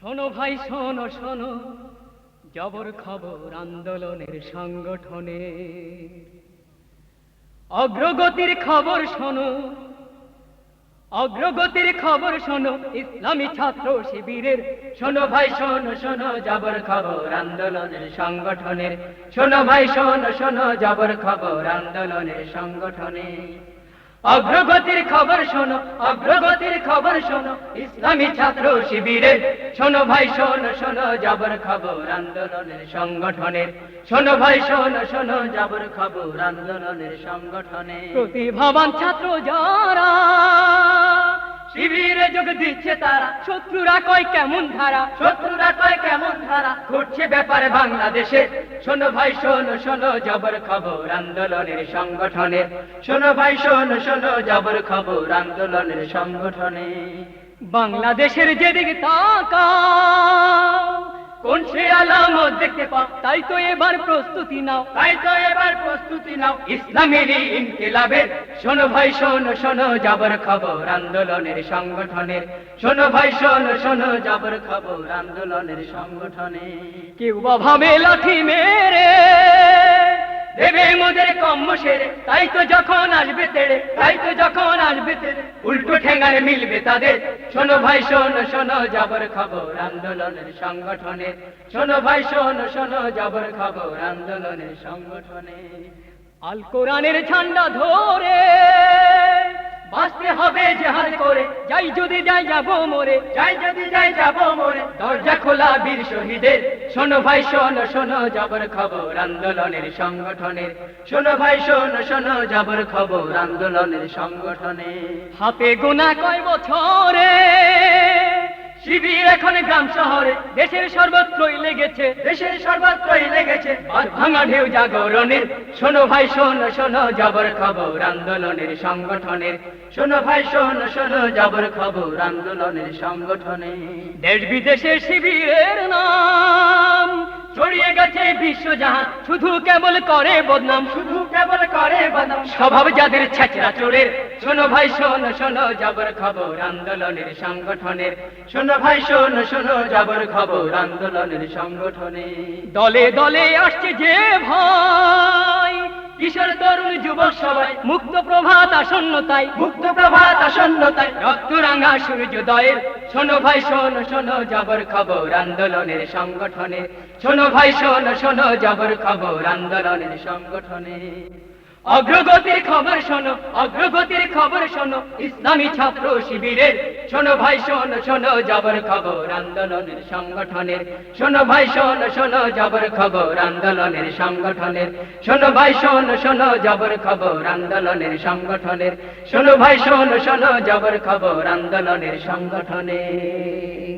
শোনো ভাই, শোনো শোনো। জবর খবর আন্দোলনের সংগঠনে। অগ্রগতির খবর শোনো। অগ্রগতির খবর শোনো, ইসলামী ছাত্র শিবিরের। শোনো ভাই, শোনো শোনো, জবর খবর আন্দোলনের সংগঠনের। শোনো ভাই, শোনো শোনো, জবর খবর আন্দোলনের সংগঠনে। অগ্রগতির খবর শোনো, অগ্রগতির খবর শোনো, ইসলামী ছাত্র শিবিরে। শোনো ভাই, শোনো শোনো যাবর খবর আন্দোলনের সংগঠনের। শোনো ভাই, শোনো শোনো যাবর খবর আন্দোলনের সংগঠনে প্রতিভাবান ছাত্র যারা শিবিরে যোগ দিচ্ছে তারা। শত্রুরা কয়, কেমন ধারা? শত্রুরা কয়, কেমন ধারা? ঘটছে ব্যাপারে বাংলাদেশে। শোনো ভাই, শোনো শোনো, জবর খবর আন্দোলনের সংগঠনে। শোনো ভাই, শোনো শোনো, জবর খবর আন্দোলনের সংগঠনে। বাংলাদেশের যেদিকে আলামত দেখতে পাও। তাই তো এবার প্রস্তুতি নাও। তাই তো এবার প্রস্তুতি নাও। ইসলামের ইনকিলাবের শোনো ভাই শোনো শোনো যাবার খবর আন্দোলনের সংগঠনের। শোনো ভাই শোনো শোনো যাবার খবর আন্দোলনের সংগঠনে কেউ বা ভাবে লাঠি মেরে তাই তো যখন আসবে তেড়ে তাই তো যখন আসবে তেড়ে উল্টো ঠেঙ্গারে মিলবে তাদের। শোনো ভাই, শোনো শোনো যাবর খবর আন্দোলনের সংগঠনে। শোনো ভাই, শোনো শোনো যাবর খবর আন্দোলনের সংগঠনে। আল কোরআনের ঝান্ডা ধরে বাঁচতে হবে জেহাদ করে। যাই যদি যাই যাব মোরে। যাই যদি যাই যাব মোরে। দরজা খোলা বীর শহীদের। শোনো ভাই শোনো শোনো জবর খবর আন্দোলনের সংগঠনের। শোনো ভাই শোনো শোনো জবর খবর আন্দোলনের সংগঠনে হাতে গোনা কয় বছরে। শিবির এখন গ্রাম শহরে। দেশের সর্বত্রই লেগেছে, দেশের সর্বত্রই লেগেছে। ভাঙা ঢেউ জাগরণের। শোনো ভাই, শোনো শোনো, জবর খবর আন্দোলনের সংগঠনের। শোনো ভাই, শোনো শোনো, জবর খবর আন্দোলনের সংগঠনে দেশ বিদেশের শিবিরের নাম। ছড়িয়ে গেছে বিশ্বজাহান শুধু কেবল করে বদনাম কেবল করে বদম স্বভাব যাদের ছেঁচড়া চোরের। শোনো ভাই, শোনো শোনো জবর খবর আন্দোলনের সংগঠনের। শোনো ভাই, শোনো শোনো জবর খবর আন্দোলনের সংগঠনে দলে দলে আসছে যে ভাই। কিশোর তরুণ যুবক সবাই মুক্ত প্রভাত আসন্ন তাই। মুক্ত প্রভাত আসন্ন তাই। রক্তরাঙ্গা সূর্যোদয়ের শোনো ভাই শোনো শোনো জবর খবর আন্দোলনের সংগঠনে। শোনো ভাই শোনো শোনো জবর খবর আন্দোলনের সংগঠনে। অগ্রগতির খবর শোনো, অগ্রগতির খবর শোনো, ইসলামী ছাত্র শিবিরের। শোনো ভাই, শোনো শোনো জবর খবর আন্দোলনের সংগঠনের। শোনো ভাই, শোনো শোনো জবর খবর আন্দোলনের সংগঠনের। শোনো ভাই, শোনো শোনো জবর খবর আন্দোলনের সংগঠনের। শোনো ভাই, শোনো শোনো জবর খবর আন্দোলনের সংগঠনের।